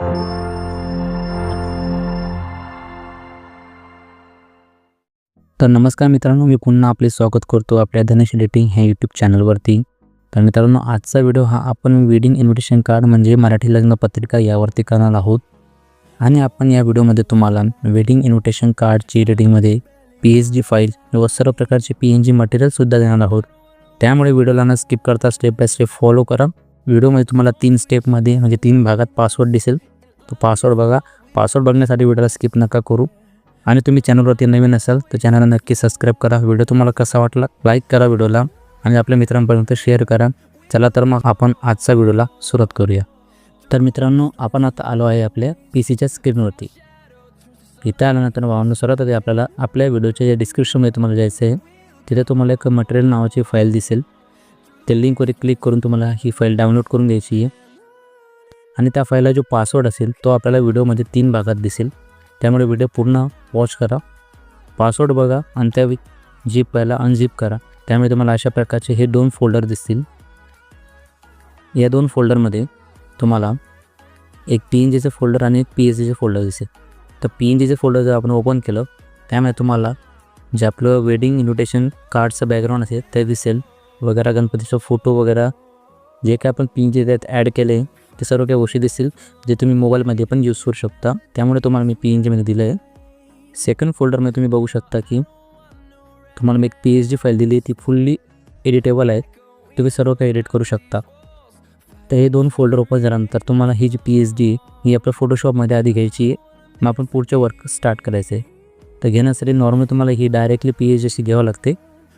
तर नमस्कार मित्रांनो मी पुन्हा आपले स्वागत करतो आपल्या धनेश डेटिंग ह्या यूट्यूब चॅनलवरती तर मित्रांनो आजचा व्हिडिओ हा आपण वेडिंग इन्व्हिटेशन कार्ड म्हणजे मराठी लग्न पत्रिका यावरती करणार आहोत. आणि आपण या व्हिडिओमध्ये तुम्हाला वेडिंग इन्व्हिटेशन कार्डची रेडिंगमध्ये पी एच जी फाईल व सर्व प्रकारचे पी एन जी मटेरियलसुद्धा देणार आहोत. त्यामुळे व्हिडिओला न स्किप करता स्टेप बाय स्टेप फॉलो करा. व्हिडिओमध्ये तुम्हाला तीन स्टेपमध्ये म्हणजे तीन भागात पासवर्ड दिसेल. तो पासवर्ड बघा. पासवर्ड बघण्यासाठी व्हिडिओला स्किप नका करू. आणि तुम्ही चॅनलवरती नवीन असाल तर चॅनलला नक्की सबस्क्राईब करा. व्हिडिओ तुम्हाला कसा वाटला लाईक करा व्हिडिओला. आणि आपल्या मित्रांपर्यंत शेअर करा. चला तर मग आपण आजचा व्हिडिओला सुरुवात करूया. तर मित्रांनो आपण आता आलो आहे आपल्या पी सीच्या स्क्रीनवरती इथं आल्यानंतर भावांनो सर्वात आधी आपल्याला आपल्या व्हिडिओच्या जे डिस्क्रिप्शनमध्ये तुम्हाला जायचं आहे. तिथे तुम्हाला एक मटेरियल नावाची फाईल दिसेल. त्या लिंकवर क्लिक करून तुम्हाला ही फाईल डाउनलोड करून घ्यायची आहे. आणि त्या फाईलला जो पासवर्ड असेल तो आपल्याला व्हिडिओमध्ये तीन भागात दिसेल. त्यामुळे व्हिडिओ पूर्ण वॉच करा. पासवर्ड बघा आणि त्या झिप पहिला अनझिप करा. त्यामुळे तुम्हाला अशा प्रकारचे हे दोन फोल्डर दिसतील. या दोन फोल्डरमध्ये तुम्हाला एक पी एन जीचं फोल्डर आणि एक पी एच डीचं फोल्डर दिसेल. तर पी एन जीचं फोल्डर जर आपण ओपन केलं त्यामुळे तुम्हाला जे आपलं वेडिंग इन्व्हिटेशन कार्डचं बॅकग्राऊंड असेल ते दिसेल. वगैरे गणपतीचा फोटो वगैरे जे काय आपण पी एन जी त्यात ॲड केले ते सर्व काही गोष्टी दिसतील जे तुम्ही मोबाईलमध्ये पण यूज करू शकता. त्यामुळे तुम्हाला मी पी एन जीमध्ये दिलं आहे सेकंड फोल्डरमध्ये तुम्ही बघू शकता की तुम्हाला मी एक पी एच डी फाईल दिली ती फुल्ली एडिटेबल आहे. तुम्ही सर्व काही एडिट करू शकता. तर हे दोन फोल्डर ओपन झाल्यानंतर तुम्हाला ही जी पी एच डी ही आपल्या फोटोशॉपमध्ये आधी घ्यायची आहे. मग आपण पुढचे वर्क स्टार्ट करायचं आहे तर घेण्यासाठी नॉर्मली तुम्हाला ही डायरेक्टली पी एच डीशी घ्यावं लागते.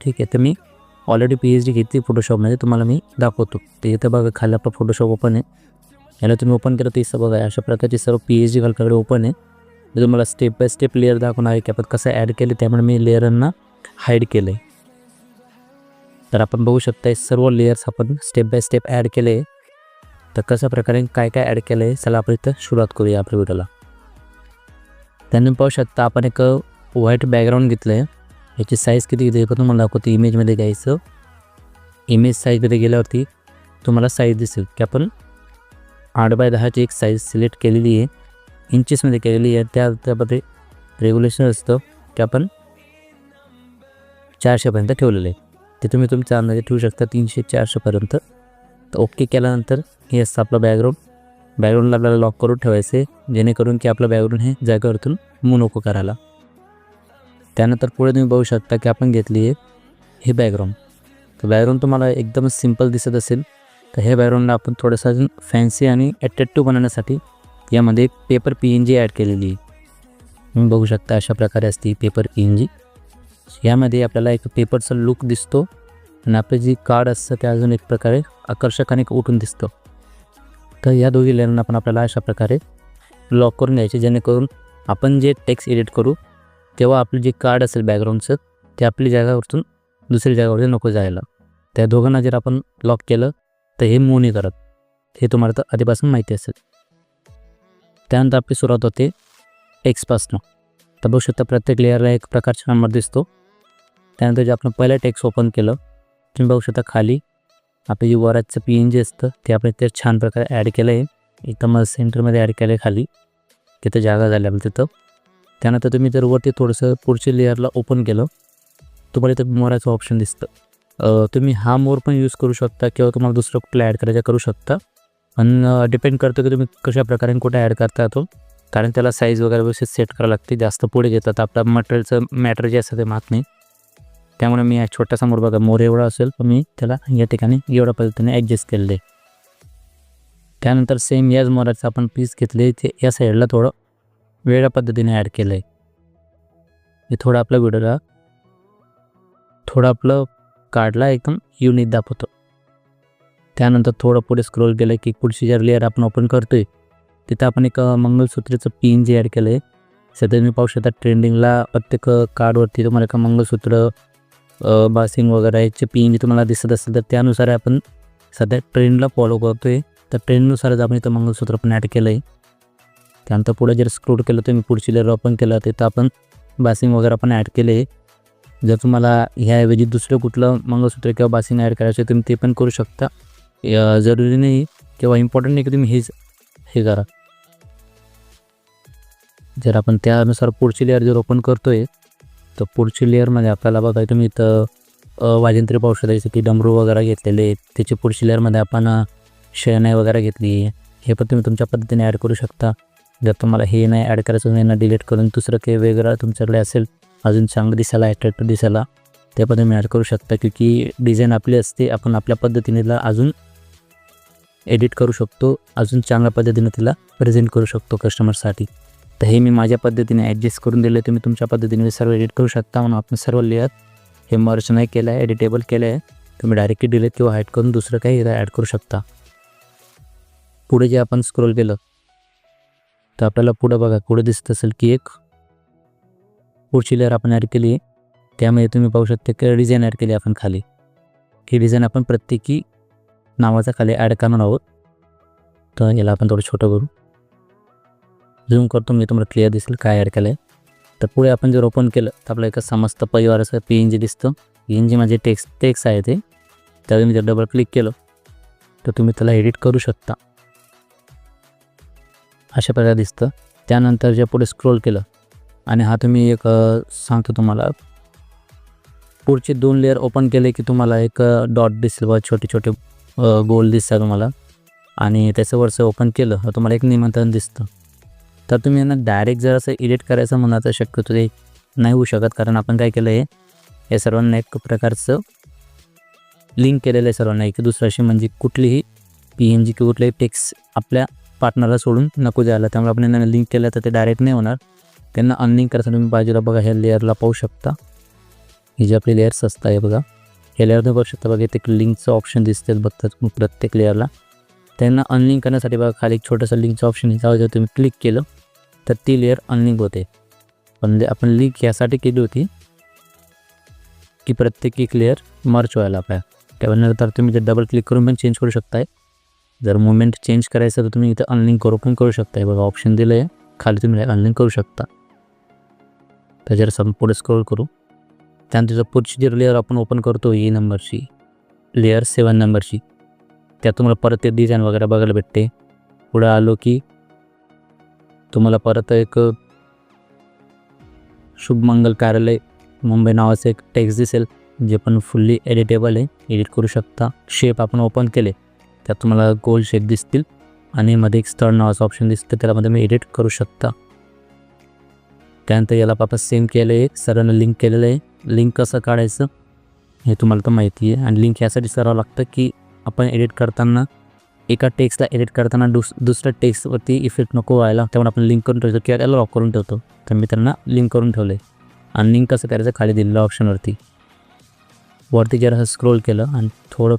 ठीक आहे तर मी ऑलरेडी पी एच डी घेतली फोटोशॉपमध्ये तुम्हाला मी दाखवतो. ते इथं बघा खाली आपला फोटोशॉप ओपन आहे. याला तुम्ही ओपन केलं तर इथं बघा अशा प्रकारची सर्व पी एच डी घालकाकडे ओपन आहे. मी तुम्हाला स्टेप बाय स्टेप लेअर दाखवणार आहे की आपण कसं ॲड केले त्यामुळे मी लेअरांना हाईड केलं आहे तर आपण बघू शकता हे सर्व लेयर्स आपण स्टेप बाय स्टेप ॲड केले तर कशा प्रकारे काय काय ॲड केलं आहे चला आपण इथं सुरुवात करूया आपल्या व्हिडिओला त्यानंतर पाहू शकता आपण एक व्हाईट बॅकग्राऊंड घेतलं आहे याची साईज किती किती पण तुम्हाला दाखवतो इमेजमध्ये घ्यायचं. इमेज साईजमध्ये गेल्यावरती तुम्हाला साईज दिसेल की आपण आठ बाय दहाची एक साईज सिलेक्ट केलेली आहे. इंचेसमध्ये केलेली आहे. त्या त्यामध्ये रेग्युलेशन असतं की आपण चारशेपर्यंत ठेवलेलं आहे. ते तुम्ही तुमच्या अंदाजे ठेवू शकता तीनशे चारशेपर्यंत तर ओके केल्यानंतर हे असतं आपलं बॅकग्राऊंड बॅकग्राऊंडला आपल्याला लॉक करून ठेवायचं आहे. जेणेकरून की आपलं बॅकग्राऊंड हे जागेवरतून मूव नको करायला. त्यानंतर पुढे तुम्ही बघू शकता की आपण घेतली आहे हे बॅकग्राऊंड तर बॅकग्राऊंड तुम्हाला एकदम सिंपल दिसत असेल. तर हे बॅकग्राऊंडला आपण थोडंसं अजून फॅन्सी आणि अट्रॅक्टिव्ह बनवण्यासाठी यामध्ये एक paper P N G add केलेली आहे. तुम्ही बघू शकता अशा प्रकारे असते पेपर पी एन जी यामध्ये आपल्याला एक पेपरचा लुक दिसतो आणि आपलं जी कार्ड असतं ते अजून एक प्रकारे आकर्षक आणि उठून दिसतं. तर या दोघी लेअरना आपण आपल्याला अशा प्रकारे लॉक करून द्यायचे जेणेकरून आपण जे टेक्स्ट एडिट करू तेव्हा आपलं जे कार्ड असेल बॅकग्राऊंडचं ते आपली जागावरतून दुसऱ्या जागावरती नको जायला. त्या दोघांना जर आपण लॉक केलं तर हे मूव नाही करत. हे तुम्हाला तर आधीपासून माहिती असेल. त्यानंतर आपली सुरुवात होते एक्सपासनं तर बघू शकता प्रत्येक लेअरला एक प्रकारचा नंबर दिसतो. त्यानंतर जे आपण पहिलं टेक्स ओपन केलं तुम्ही बघू शकता खाली आपली जी वराचं पी एन जी असतं ते आपण ते छान प्रकारे ॲड केलं आहे इथं मग सेंटरमध्ये ॲड केलं आहे खाली. तिथं जागा झाली आपण तिथं. त्यानंतर तुम्ही जर वरती थोडंसं पुढच्या लेअरला ओपन केलं तुम्हाला इथं मोराचं ऑप्शन दिसतं. तुम्ही हा मोर पण यूज करू शकता किंवा तुम्हाला दुसरं कुठलं ॲड करायचं करू शकता. आणि डिपेंड करतो की तुम्ही कशा प्रकारे कुठे ॲड करता तो. कारण त्याला साईज वगैरे व्यवस्थित सेट करावं लागते जास्त पुढे घेतात. आपला मटेरियलचं मॅटर जे असतं ते माहीत नाही. त्यामुळे मी छोटासा मोर बघा मोर एवढा असेल तर मी त्याला या ठिकाणी एवढ्या पद्धतीने ॲडजस्ट केलेले त्यानंतर सेम याच मोराचं आपण पीस घेतले ते या साईडला थोडं वेगळ्या पद्धतीने ॲड केलं आहे हे थोडं आपल्या व्हिडिओला थोडं आपलं कार्डला एकदम युनिक दाखवतो. त्यानंतर थोडं पुढे स्क्रोल केलं की पुढची जर लेअर आपण ओपन करतो आहे तिथं आपण एक मंगलसूत्रेचं पिन जे ॲड केलं आहे सध्या तुम्ही पाहू शकता ट्रेंडिंगला प्रत्येक कार्डवरती तुम्हाला एका मंगलसूत्र बासिंग वगैरे याचे पिन जे तुम्हाला दिसत असेल तर त्यानुसार आपण सध्या ट्रेंडला फॉलो करतो आहे तर ट्रेंडनुसारच आपण इथं मंगलसूत्र पण ॲड केलं आहे त्यानंतर पुढे जर स्क्रोल केलं तुम्ही पुढची लेअर ओपन केलं तिथं आपण बासिंग वगैरे पण ॲड केले. जर तुम्हाला ह्याऐवजी दुसरं कुठलं मंगळसूत्र किंवा बासिंग ॲड करायचं तुम्ही ते पण करू शकता. जरुरी नाही किंवा इम्पॉर्टंट नाही की तुम्ही हेच हे करा. जर आपण त्यानुसार पुढची लेअर जर ओपन करतो आहे तर पुढची लेअरमध्ये आपल्याला बघा तुम्ही इथं अ, वाजंत्री पाहू शकता जसं की डमरू वगैरे घेतलेले आहेत त्याची पुढची लेअरमध्ये आपण शेणाई वगैरे घेतली हे पण तुम्ही तुमच्या पद्धतीने ॲड करू शकता. जर तुम्हाला हे नाही ॲड करायचं नाही ना डिलीट करून दुसरं काही वेगळं तुमच्याकडे असेल अजून चांगलं दिसायला अट्रॅक्टिव्ह दिसायला ते पण तुम्ही ॲड करू शकता. की डिझाईन आपली असते आपण आपल्या पद्धतीने तिला अजून एडिट करू शकतो अजून चांगल्या पद्धतीने तिला प्रेझेंट करू शकतो कस्टमरसाठी तर हे मी माझ्या पद्धतीने ॲडजस्ट करून दिले तुम्ही तुमच्या पद्धतीने सर्व एडिट करू शकता म्हणून आपण सर्व लेअर हे मर्च नाही केलं आहे एडिटेबल केलं आहे तुम्ही डायरेक्टली डिलीट किंवा हाईट करून दुसरं काही ॲड करू शकता. पुढे जे आपण स्क्रोल केलं तर आपल्याला पुढं बघा पुढं दिसत असेल की एक पुढची लेअर आपण ॲड केली आहे. त्यामध्ये तुम्ही पाहू शकता की डिझाईन ॲड केली आपण खाली. ही डिझाईन आपण प्रत्येकी नावाचा खाली ॲड करणार आहोत. तर याला आपण थोडं छोटं करू. झूम करतो मी तुम्हाला क्लिअर दिसेल काय ॲड केलं आहे तर पुढे आपण जर ओपन केलं तर आपलं एका समस्त परिवाराचं पी एन जी दिसतं. पी एन जी माझे टेक्स्ट टेक्स्ट आहे ते. त्यावेळी मी जर डबल क्लिक केलं तर तुम्ही त्याला एडिट करू शकता. अशा प्रकारे दिसतं. त्यानंतर जे पुढे स्क्रोल केलं आणि हा तुम्ही एक सांगतो तुम्हाला. पुढचे दोन लेअर ओपन केले की तुम्हाला एक डॉट दिसेल बघा छोटे छोटे गोल दिसतात तुम्हाला. आणि त्याच्यावरचं ओपन केलं तर तुम्हाला एक निमंत्रण दिसतं. तर तुम्ही यांना डायरेक्ट जर असं एडिट करायचं म्हणा तर शक्यतो ते नाही होऊ शकत कारण आपण काय केलं आहे या सर्वांना एक प्रकारचं लिंक केलेलं आहे सर्वांना. एक दुसऱ्याशी म्हणजे कुठलीही पी एन जी किंवा कुठलेही टेक्स्ट आपल्या पार्टनरला सोडून नको द्यायला त्यामुळे आपण यांना लिंक केलं तर ते डायरेक्ट नाही होणार. त्यांना अनलिंक करायचं तुम्ही बाजूला बघा, ह्या लेअरला पाहू शकता. ही जी आपली लेअर्स असतं आहे बघा. ह्या लेअर बघू शकता. बघा, इथे लिंकचं ऑप्शन दिसते बघतात प्रत्येक लेअरला त्यांना अनलिंक करण्यासाठी बघा, खाली एक छोटंसं लिंकचं ऑप्शन याच्यावर जर तुम्ही क्लिक केलं, तर ती लेअर अनलिंक होते. पण आपण लिंक यासाठी केली होती, की प्रत्येक एक लेअर मर्च व्हायला पाहिजे त्यानंतर तुम्ही जर डबल क्लिक करून पण चेंज करू शकताय. जर मुवमेंट चेंज करायचं तर तुम्ही इथं अनलिंक करू पण करू शकता. हे बघा ऑप्शन दिलं आहे खाली तुम्ही अनलिंक करू शकता. त्याच्यावर सम पुढे स्क्रोल करू. त्यानंतर जर पुढची जी लेअर आपण ओपन करतो ई नंबरची लेअर सेवन नंबरची त्यात तुम्हाला परत ते डिझाईन वगैरे बघायला भेटते. पुढं आलो की तुम्हाला परत एक शुभमंगल कार्यालय मुंबई नावाचं एक टेक्स्ट दिसेल जे पण फुल्ली एडिटेबल आहे एडिट करू शकता. शेप आपण ओपन केले. त्यात तुम्हाला गोल शेप दिसतील आणि मध्ये एक स्थळ नावाचं ऑप्शन दिसतं त्यालामध्ये मी एडिट करू शकता. त्यानंतर याला आपण सेम केलं आहे सर्वांना लिंक केलेलं आहे. लिंक कसं काढायचं हे तुम्हाला तर माहिती आहे. आणि लिंक यासाठी करावं लागतं की आपण एडिट करताना एका टेक्स्टला एडिट करताना दुस दुसऱ्या टेक्स्टवरती इफेक्ट नको व्हायला त्यामुळे आपण लिंक करून ठेवतो किंवा त्याला लॉक करून ठेवतो. तर मी त्यांना लिंक करून ठेवलं आहे आणि लिंक कसं करायचं? खाली दिलेल्या ऑप्शनवरती वरती. जरा स्क्रोल केलं आणि थोडं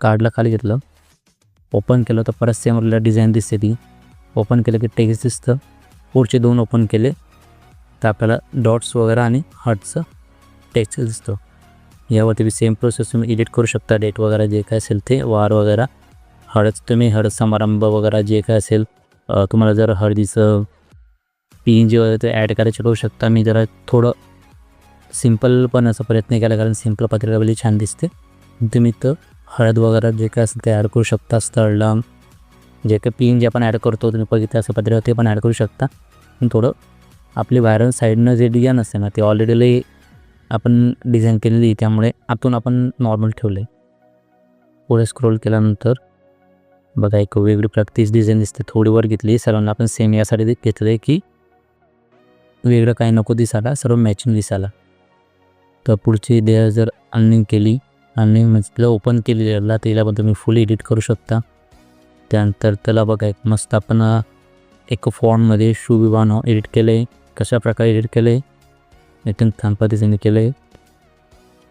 कार्डला खाली घेतलं. ओपन केलं तर परत सेम आपल्याला डिझाईन दिसते ती. ओपन केलं की टेक्स्ट दिसतं. पुढचे दोन ओपन केले. तर आपल्याला डॉट्स वगैरे आणि हर्टचं टेक्स्ट दिसतो. यावरती बी सेम प्रोसेस तुम्ही एडिट करू शकता. डेट वगैरे जे काय असेल ते वार वगैरे. हळद तुम्ही हळद समारंभ वगैरे जे काय असेल तुम्हाला जर हळदीचं पी एन जी वगैरे ते ॲड करायचे करू शकता. मी जरा थोडं सिंपल पण असा प्रयत्न केला कारण सिंपल पत्रिका छान दिसते. तुम्ही तर हळद वगैरे जे काय असेल ते ॲड करू शकता स्थळला जे काही पिन जे आपण ॲड करतो तुम्ही बघितलं असं पत्र ते पण ॲड करू शकता. पण थोडं आपली व्हायरल साईडनं जे डिझाईन असते ना ते ऑलरेडीली आपण डिझाईन केलेली त्यामुळे आतून आपण नॉर्मल ठेवलं आहे पुढे स्क्रोल केल्यानंतर बघा एक वेगळी प्रॅक्टिस डिझाईन दिसते. थोडी वर घेतली सर्वांना आपण सेम यासाठी घेतलं आहे की वेगळं काही नको दिसायला सर्व मॅचिंग दिसायला. तर पुढची देह जर अनलिंक केली आणि म्हणजे ओपन केली त्याला पण तुम्ही फुल एडिट करू शकता. त्यानंतर त्याला बघा एक मस्त आपण एक फॉर्ममध्ये शू विवान एडिट केलं आहे कशा प्रकारे एडिट केलं आहे एकदम छान पद्धतीने केलं आहे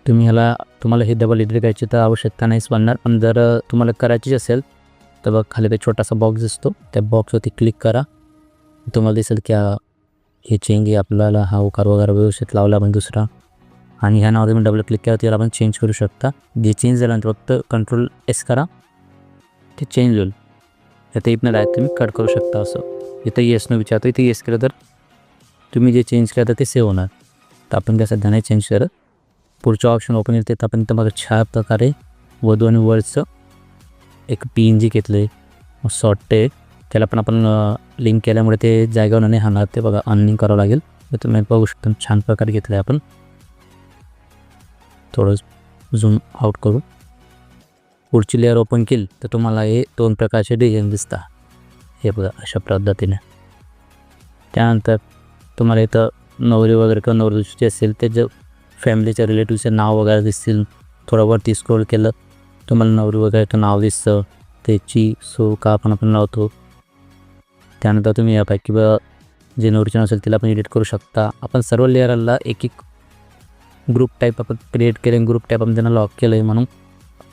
तुम्ही ह्याला तुम्हाला हे डबल एडिट करायची तर आवश्यकता नाहीच बनणार. पण जर तुम्हाला करायची असेल तर बघ खाली ते छोटासा बॉक्स दिसतो. त्या बॉक्सवरती क्लिक करा. तुम्हाला दिसेल की हे चेंज आहे आपल्याला हा उकार वगैरे व्यवस्थित लावला पण दुसरा. आणि ह्या नावावर तुम्ही डबल क्लिक केलं त्याला आपण चेंज करू शकता. जे चेंज झाल्यानंतर फक्त कंट्रोल एस करा. ते चेंज होईल. आता इथनं डायरेक्ट तुम्ही कट करू शकता असं. इथं येस न विचारतो इथे येस केलं तर तुम्ही जे चेंज केलं तर ते सेव्ह होणार. तर आपण काय सध्या नाही चेंज करत. पुढचं ऑप्शन ओपन येते तर आपण इथं मग छान प्रकारे वधू आणि वर्डचं एक पी एन जी घेतलं आहे. शॉर्ट त्याला पण आपण लिंक केल्यामुळे ते जागेवर नाही राहणार. ते बघा अनलिंक करावं लागेल. तर तुम्ही बघू शकता छान प्रकारे घेतलं आहे आपण. थोडं झूम आउट करू. पुढची लेअर ओपन केली तर तुम्हाला हे दोन प्रकारचे डिझाईन दिसतात हे बघा अशा पद्धतीने. त्यानंतर तुम्हाला इथं नवरी वगैरे किंवा नवरीची असेल त्याचं फॅमिलीच्या रिलेटिव्हचे नाव वगैरे दिसतील. थोडं वरती स्क्रोल केलं तुम्हाला नवरी वगैरे नाव दिसतं. त्याची सो का आपण आपण लावतो. त्यानंतर तुम्ही यापैकी जे नवरीचे नाव असेल तिला पण एडिट करू शकता. आपण सर्व लेअरला एक एक ग्रुप टाईप आपण क्रिएट केले ग्रुप टाईप आपण त्यांना लॉक केलं आहे म्हणून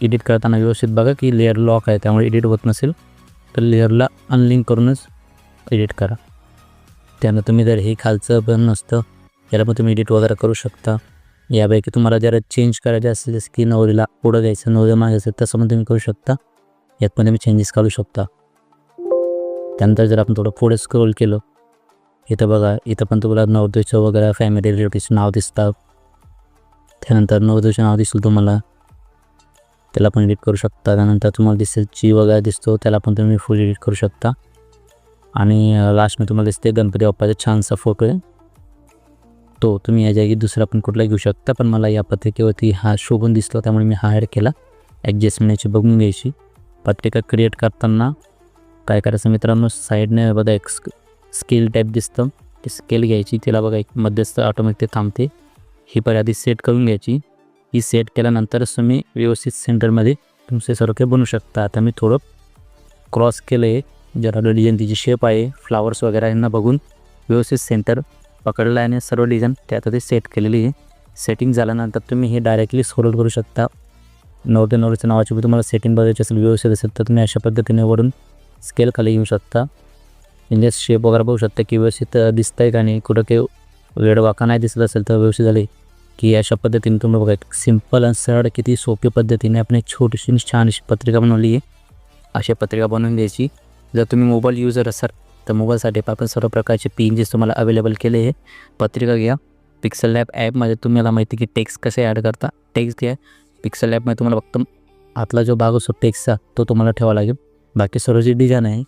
एडिट करताना व्यवस्थित बघा की लेअर लॉक आहे त्यामुळे एडिट होत नसेल. तर लेअरला अनलिंक करूनच एडिट करा. त्यानं तुम्ही जर हे खालचं पण नसतं याला पण तुम्ही एडिट वगैरे करू शकता. यापैकी तुम्हाला जरा चेंज करायचे असेल जसं की नवरीला पुढं द्यायचं नवरी मागे असेल तसं पण तुम्ही करू शकता. यात पण तुम्ही चेंजेस काढू शकता. त्यानंतर जर आपण थोडं पुढे स्क्रोल केलं इथं बघा इथं पण तुम्हाला नवदेचं वगैरे फॅमिली रिलेटिव्हचं नाव दिसतात. त्यानंतर नवरदेवचं नाव दिसेल तुम्हाला. त्याला पण एडिट करू शकता. त्यानंतर तुम्हाला दिसेल ची वगैरे दिसतो त्याला पण तुम्ही फुल एडिट करू शकता. आणि लास्टमध्ये तुम्हाला दिसते गणपती बाप्पाचा छानसा फोटो आहे. तो तुम्ही या जागी दुसरा पण कुठला घेऊ शकता पण मला या पत्रिकेवरती हा शोभून दिसतो त्यामुळे मी हा ॲड केला. ॲडजस्टमेंट याची बघून घ्यायची. पत्रिका क्रिएट करताना काय करायचं मित्रांनो साईडने बघा एक स्क स्केल टाईप दिसतं. ते स्केल घ्यायची. तिला बघा एक मध्यस्थ ऑटोमॅटिक थांबते. ही पण आधी सेट करून घ्यायची. ही सेट केल्यानंतरच तुम्ही व्यवस्थित सेंटरमध्ये तुमचे सर्व काही बनवू शकता. आता मी थोडं क्रॉस केलं आहे जरा डिझाईन तिची शेप आहे. फ्लावर्स वगैरे यांना बघून व्यवस्थित सेंटर पकडलं आहे आणि सर्व डिझाईन त्यात ते सेट केलेली आहे. सेटिंग झाल्यानंतर तुम्ही हे डायरेक्टली स्क्रोल करू शकता. नवते नवरीच्या नावाची बी तुम्हाला सेटिंग बघायची असेल व्यवस्थित असेल तर तुम्ही अशा पद्धतीने वरून स्केल खाली घेऊ शकता. म्हणजे शेप वगैरे बघू शकता की व्यवस्थित दिसतं आहे का नाही कुठं काही वेळ वाका नाही दिसत असेल तर व्यवस्थित झाली. की अशा पद्धतीने तुम्ही बघा एक सिंपल आणि सरळ किती सोपी पद्धतीने आपण एक छोटीशी छान अशी पत्रिका बनवली आहे. अशा पत्रिका बनवून द्यायची. जर तुम्ही मोबाईल युजर असाल तर मोबाईलसाठी आपण सर्व प्रकारचे पीएनजीस तुम्हाला अवेलेबल केले आहे. पत्रिका घ्या. पिक्सल लॅब ॲपमध्ये तुम्हाला माहिती की टेक्स्ट कसे ॲड करता. टेक्स्ट घ्या. पिक्सल ॲपमध्ये तुम्हाला फक्त आतला जो भाग असतो टेक्स्टचा तो तुम्हाला ठेवा लागेल. बाकी सर्व जी डिझाईन आहे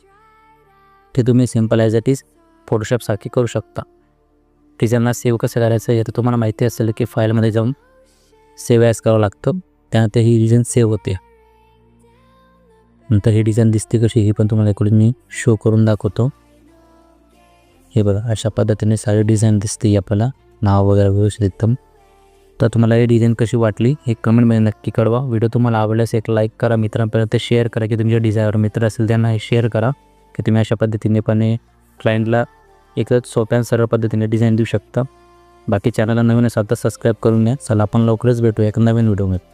ते तुम्ही सिंपल ॲज इट इज फोटोशॉपसारखी करू शकता. डिझाईनला सेव्ह कसं करायचं हे तर तुम्हाला माहिती असेल की फाईलमध्ये जाऊन सेव्ह ॲज करावं लागतं. त्यानंतर ही डिझाईन सेव्ह होते. नंतर ही डिझाईन दिसते कशी ही पण तुम्हाला इकडून मी शो करून दाखवतो. हे बघा अशा पद्धतीने सारी डिझाईन दिसते आपल्याला. नाव वगैरे व्यवस्थित एकदम. तर तुम्हाला ही डिझाईन कशी वाटली हे कमेंटमध्ये नक्की कळवा. व्हिडिओ तुम्हाला आवडल्यास एक लाईक करा मित्रांपर्यंत शेअर करा की तुमच्या डिझाईनवर मित्र असेल त्यांना हे शेअर करा की तुम्ही अशा पद्धतीने पण हे क्लायंटला एकच सोप्या आणि सरळ पद्धतीने डिझाईन देऊ शकता. बाकी चॅनलला नवीन असाल तर सबस्क्राईब करून घ्या. चला आपण लवकरच भेटू एक नवीन व्हिडिओमध्ये